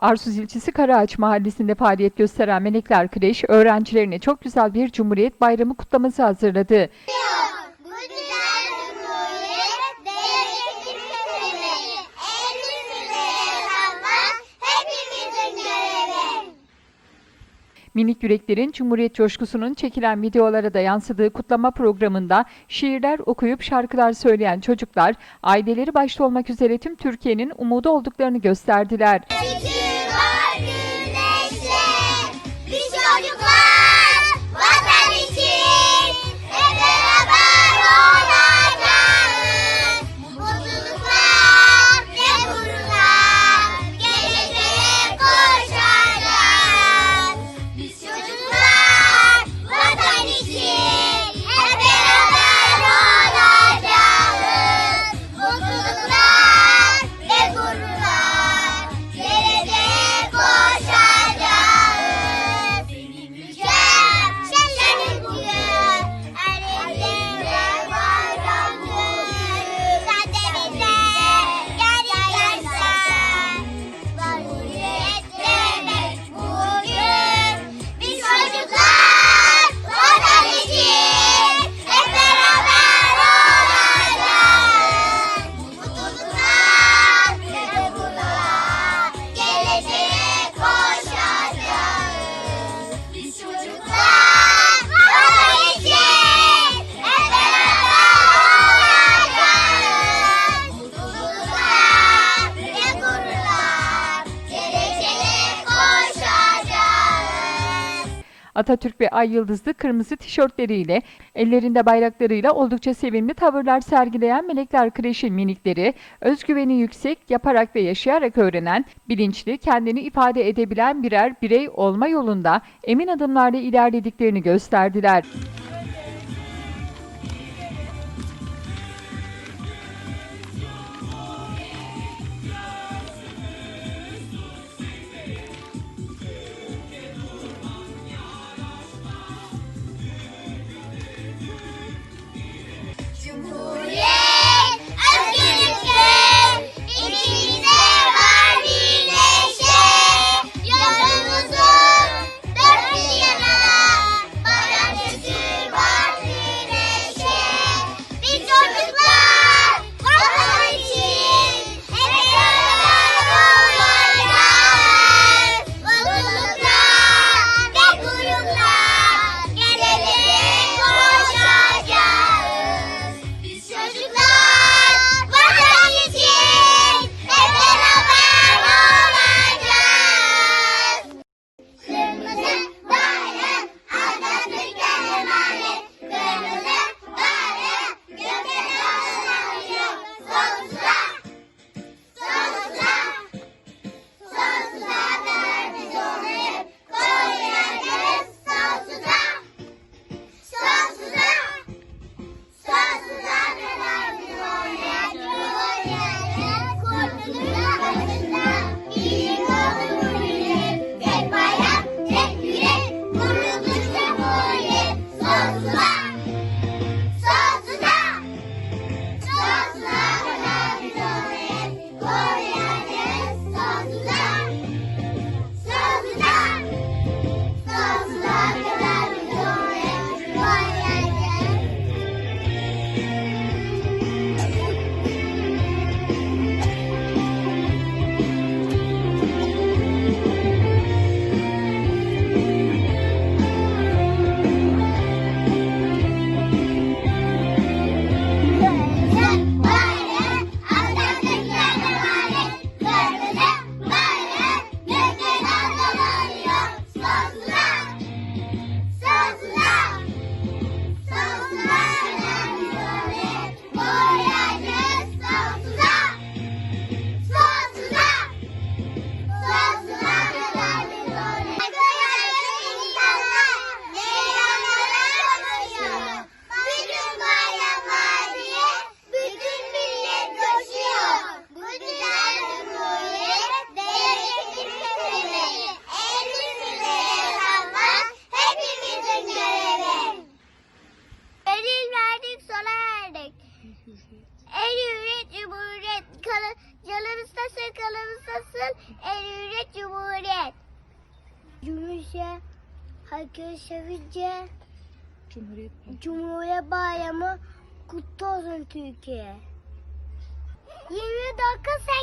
Arsuz ilçesi Karaağaç Mahallesi'nde faaliyet gösteren Melekler Kreş öğrencilerine çok güzel bir Cumhuriyet Bayramı kutlaması hazırladı. Minik yüreklerin Cumhuriyet coşkusunun çekilen videolara da yansıdığı kutlama programında şiirler okuyup şarkılar söyleyen çocuklar aileleri başta olmak üzere tüm Türkiye'nin umudu olduklarını gösterdiler. Peki. Atatürk ve Ay Yıldızlı kırmızı tişörtleriyle, ellerinde bayraklarıyla oldukça sevimli tavırlar sergileyen Melekler Kreşi minikleri, özgüveni yüksek, yaparak ve yaşayarak öğrenen, bilinçli, kendini ifade edebilen birer birey olma yolunda emin adımlarla ilerlediklerini gösterdiler. Kıbrıs'ta kanalımızdasın. Eylül'e Cumhuriyet. Cumhuriyet. Herkese sevince. Cumhuriyet Cumhuriyet Bayramı kutlu olsun Türkiye. 29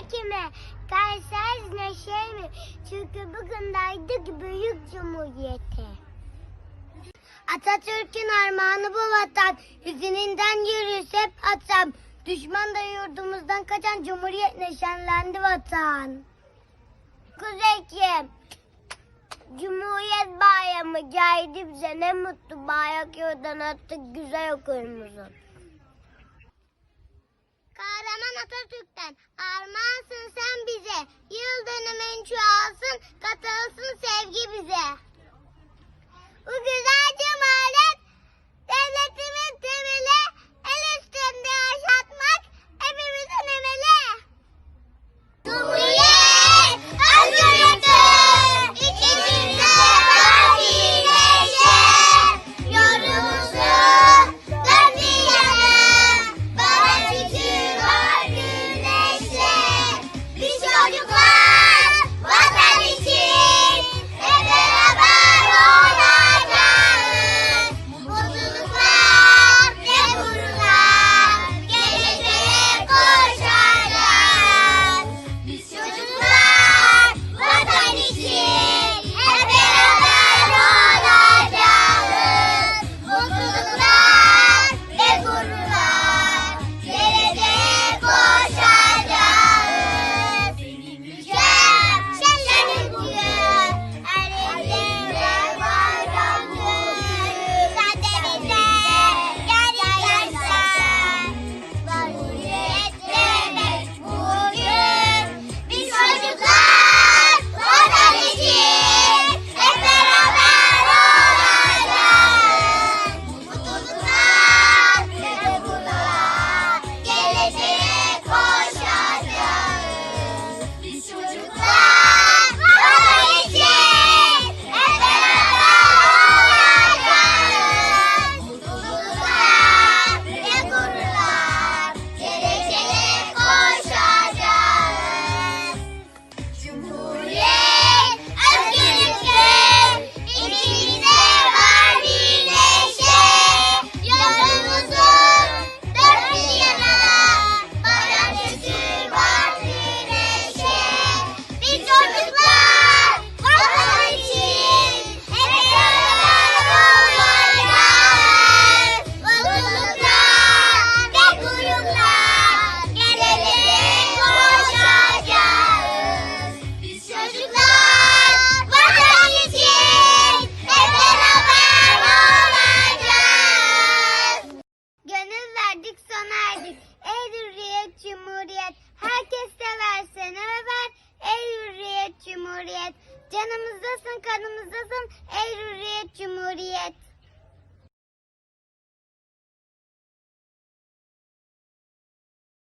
Ekim'e Kayseriz neşe mi? Çünkü bugün daydık Büyük Cumhuriyeti. Atatürk'ün armağanı bu vatan, izinden yürüsep atam. Düşman da yurdumuzdan kaçan Cumhuriyet neşenlendi vatan. Kuzekim, Cumhuriyet bayramı geldi bize ne mutlu bayrak yoldan attık güzel okulumuzu. Kahraman Atatürk'ten armağansın sen bize. Yıl dönümün çoğalsın,